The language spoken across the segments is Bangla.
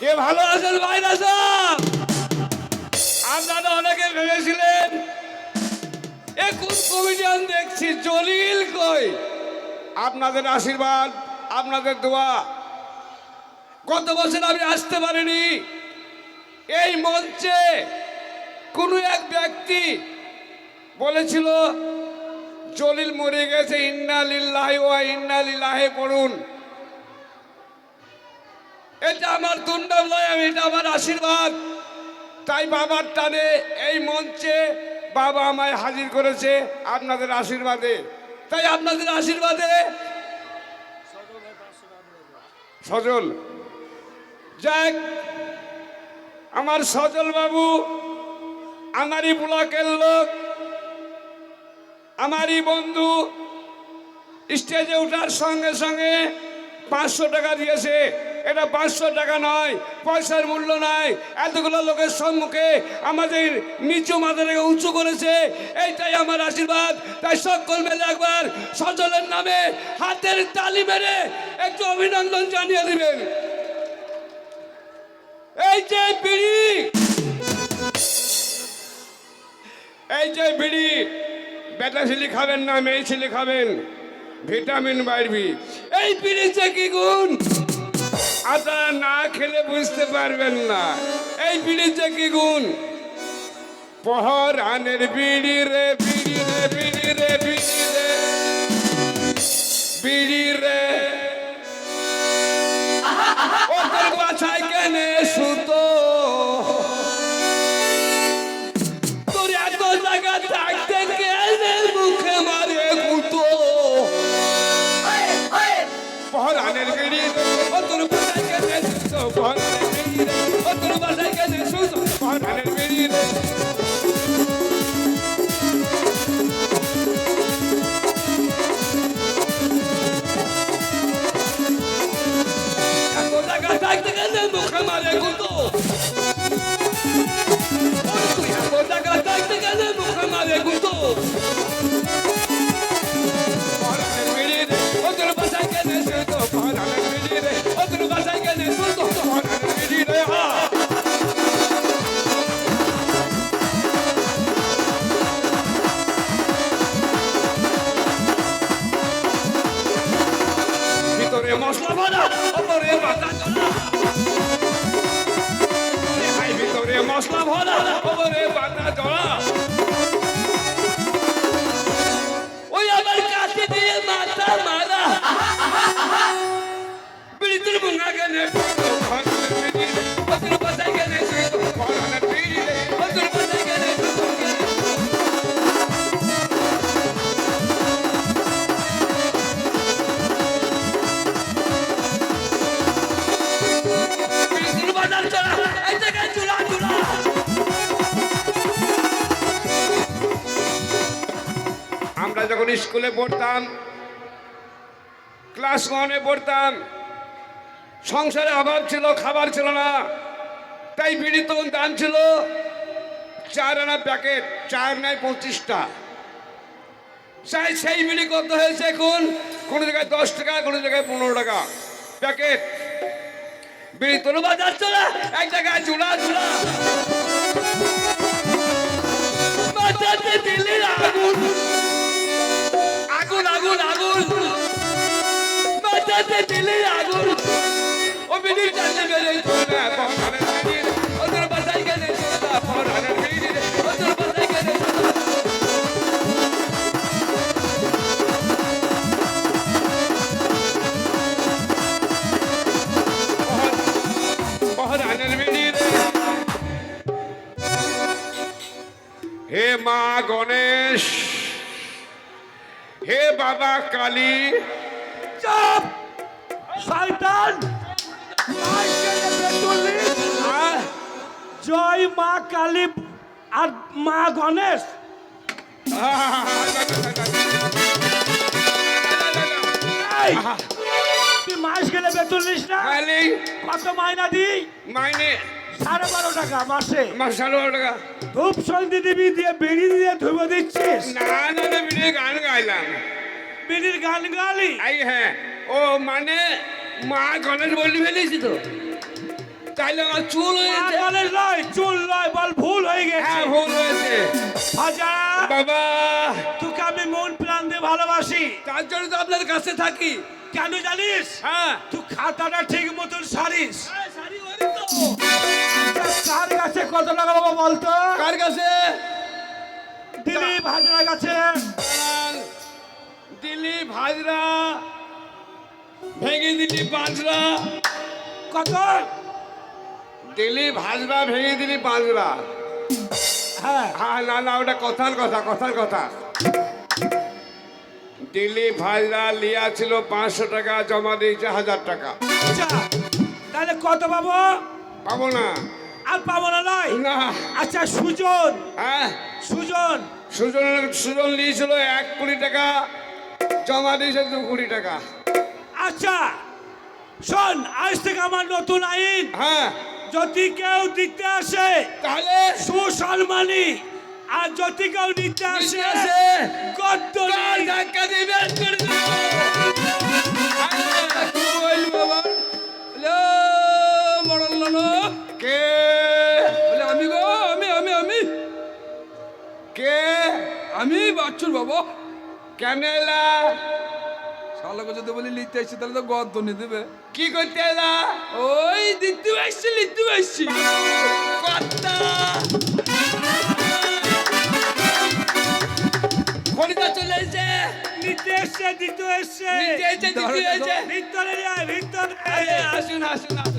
কে ভালো আছেন ভাইরা সব আপনারা অনেকে ভেবেছিলেন, এ কমিডিয়ান দেখছি, জলিল কই? আপনাদের আশীর্বাদ, আপনাদের দোয়া। গত বছর আমি আসতে পারিনি। এই মঞ্চে কোনো এক ব্যক্তি বলেছিল, জলিল মরে গেছে, ইন্না লিল্লাহি ওয়া ইন্না লিল্লাহি পড়ুন। এটা আমার দুর্নাম নয়, আমি এটা আমার আশীর্বাদ। তাই বাবার টানে এই মঞ্চে বাবা আমায় হাজির করেছে আপনাদের আশীর্বাদে। তাই আপনাদের আশীর্বাদে। সজল, যাক, আমার সজল বাবু, আমারই ব্লকের লোক, আমারই বন্ধু, স্টেজে ওঠার সঙ্গে সঙ্গে পাঁচশো টাকা দিয়েছে। এটা পাঁচশো টাকা নয়, পয়সার মূল্য নয় এতগুলো লোকের সম্মুখে আমাদের নিচু মাথাটাকে উঁচু করেছে। এইটাই আমার আশীর্বাদ। তাই সকল মেলে একবার সজলের নামে হাতের তালি মেরে একটু অভিনন্দন জানিয়ে দিবেন। এই যে বিড়ি! এই যে বিড়ি! বেটা ছেলে খাবেন না, মেয়ে ছেলে খাবেন। ভিটামিন বাড়বি এই বিড়িতে কি গুণ? আপনারা না খেলে বুঝতে পারবেন না। এই বিড়িটা কি গুণ? পহর আনের বিড়ি রে বিড়ি রে বিড়ি রে বিড়ি রে। বিড়ি রে। ও তোর বাছাই কেনে সুতো? কেনে সুতো পহরানের বিড়ি রে ও তোর ওপরে পাতা ওই আমার কাছে দিয়ে মাথা মারা। বিড়িতে মুঙ্গা গেলে। স্কুলে পড়তাম, ক্লাস ওয়ানে পড়তাম, সংসারে অভাব ছিল, খাবার ছিল না, তাই বিড়ি তখন দাম ছিল চার আনা প্যাকেট, চার নাই পঁচিশটা। সেই সেই বিড়ি কত হয়েছে এখন? কোনো জায়গায় দশ টাকা, কোনো জায়গায় পনেরো টাকা। প্যাকেট। বিড়ি তোর বাজার চলা এক জায়গায় চুলা চুলা বাজাতে দিলে আগুন আগুন। হে মা গণেশ হে বাবা কালী চাপ শয়তান মাইকেলে বেতুলি আহ, জয় মা কালী আর মা গণেশ। তুই মাস গেলে বেতন নিস না? কত মাইনা দিই? মাইনে। সাড়ে বারো টাকা মাসে। সাড়ে বারো টাকা। ধূপ সন্ধি দিবি দিয়ে বিড়ি দিয়ে ধুবো দিচ্ছিস? না না না বিড়ি গান গাইলাম। বিড়ির গান গালি? হ্যাঁ। ও মানে মা গণেশ বলি ফেলেছি তো। তাইলে আমার চুল হয়েছে। বলে নয় চুল নয় বল ভুল হয়ে গেছে। হ্যাঁ ভুল হয়েছে। ভাজা। বাবা। তোকে আমি মন প্রাণ দিয়ে ভালোবাসি। তার জন্য তো আপনার কাছে থাকি। কেন জানিস? হ্যাঁ। তুই খাতাটা ঠিক মতন সারিস। আচ্ছা, কার কাছে কত টাকা বাবা বলতো? কার কাছে? দিলীপ হাজরা কাছে। দিল্লি ভাজরা ভেঙে দিলি পাঁচরা। কত? দিলি ভাজরা ভেঙে দিলি পাঁচরা। হ্যাঁ। হ্যাঁ না না ওটা কথার কথা কথার কথা। দিলি ভাজরা লিয়া ছিল পাঁচশো টাকা জমা দিয়েছে হাজার টাকা। আচ্ছা তাহলে কত পাবো? পাবো না। আর পাবো না নয়? না। আচ্ছা সুজন। হ্যাঁ। সুজন। সুজন সুজন নিয়েছিল এক কোটি টাকা জমা দিয়েছে দু কোটি টাকা। আচ্ছা শোন আজ থেকে আমার নতুন আইন। হ্যাঁ। যদি কেউ দিতে আসে তাহলে? সুসম্মানী। আর যদি কেউ দিতে আসে ধাক্কা দিয়ে বের করে কি? বলে আমি গো আমি আমি আমি। কে? আমি বাচ্চুর বাবা। কেন এলা শালাকে যদি বলি লিখতে আসছি তাহলে তো গদ্দ নিয়ে দেবে। কি করতে না ওই দিতে আসছি লিখতে আসছি। খরিদা চলে এসেছে। নিতে এসছে দিতে এসছে। নিতে এসছে দিতে এসছে। ভিতরে আসুন আসুন আসুন।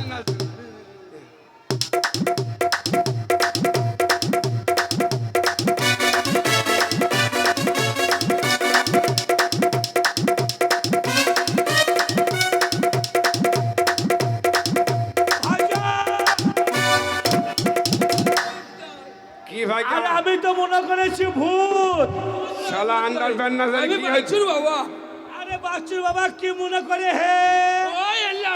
আন্ডার না আমি কি হয়েছে? বাবা। আরে বাচ্চুর বাবা কি মনে করে হে? ওই আল্লাহ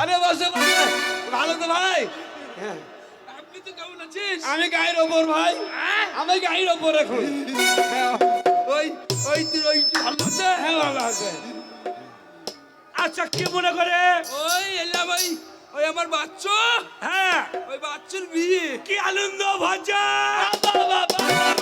আরে বসে ভালো তো ভাই? আপনি তো কেমন আছিস? আমি গায়ের ওপর ভাই। আমি গায়ের ওপর এখন। ওই ওই তুই ওই ভালো আছে? হ্যাঁ ভালো আছে। আচ্ছা কি মনে করে? ওই এলা ভাই ওই আমার বাচ্চু। হ্যাঁ। ওই বাচ্চুর বিয়ে। কি আনন্দ ভাজা। বাচ্চুর বিয়ে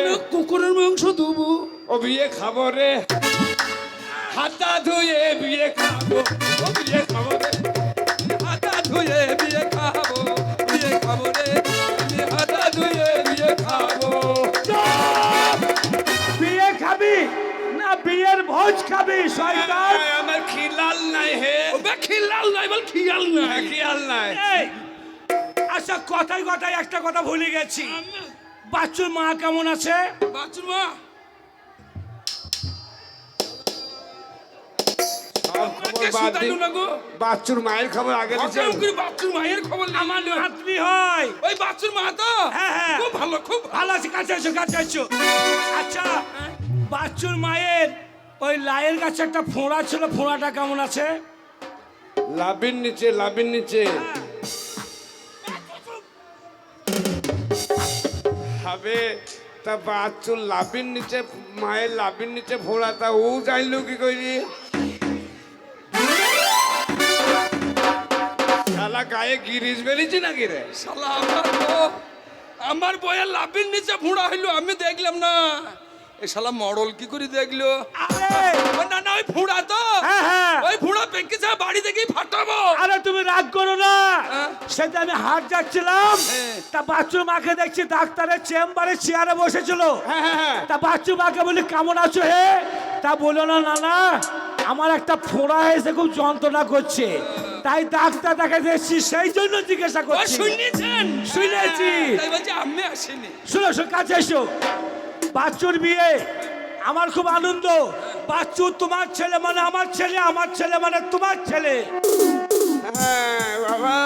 ও বিয়ে খাব রে। হাতা ধুয়ে বিয়ে খাব ও বিয়ে খাব রে। হাতা ধুয়ে বিয়ে খাব বিয়ে খাব রে। হাতা ধুয়ে বিয়ে খাব। বিয়ে খাবি না বিয়ের ভোজ খাবি শয়তান? আমার খিলাল নাই হে। ওবে খিলাল নাই বল খিয়াল নাই। হ্যাঁ, খিয়াল নাই। আচ্ছা কথায় কথায় একটা কথা ভুলে গেছি। বাচ্চুর মা কেমন আছে? বাচ্চুর মা? বাচ্চুর মায়ের খবর আগে বাচ্চুর মায়ের খবর। আমার নাতনি হয়। ওই বাচ্চুর মা তো? হ্যাঁ, হ্যাঁ। খুব ভালো খুব ভালো। আছে কাছে আছো কাছে আছো আচ্ছা বাচ্চুর মায়ের ওই লাইয়ের কাছে একটা ফোঁড়া ছিল ফোঁড়াটা কেমন আছে? লাভির নিচে লাভির নিচে। হবে তা বাচ্চুর লাভির নিচে মায়ের লাভির নিচে ফোড়া তা ও জানলো কি করি? গায়ে গিরিজ বেরিয়েছে নাকি রে? শালা আমার বউ আমার বইয়ের লাভের নিচে ভুঁড়া হইল আমি দেখলাম না। এ শালা মডল কি করে দেখল? আরে! না না ওই ভুঁড়া তো। হ্যাঁ হ্যাঁ। ওই ভুঁড়া পেকে যা বাড়ি থেকেই ফাটাবো। আরে তুমি রাগ করো না। হ্যাঁ। সেটা আমি হাট যাচ্ছিলাম। তা বাচ্চুর মাকে দেখছি ডাক্তারের চেম্বারে চেয়ারে বসেছিল। হ্যাঁ হ্যাঁ হ্যাঁ। তা বাচ্চু মাকে বলি কেমন আছো হে? তা বলল না না না আমার একটা ফোড়া হয়েছে খুব যন্ত্রণা করছে। তাই ডাক্তার দেখাতে এসেছি সেই জন্য জিজ্ঞাসা করছি। শুনেছেন? শুনেছি। তাই বলছি আমি আসিনি। শুনো শোনো কাছে এসো। বাচ্চুর বিয়ে আমার খুব আনন্দ। বাচ্চু তোমার ছেলে মানে আমার ছেলে আমার ছেলে মানে তোমার ছেলে। হ্যাঁ বাবা।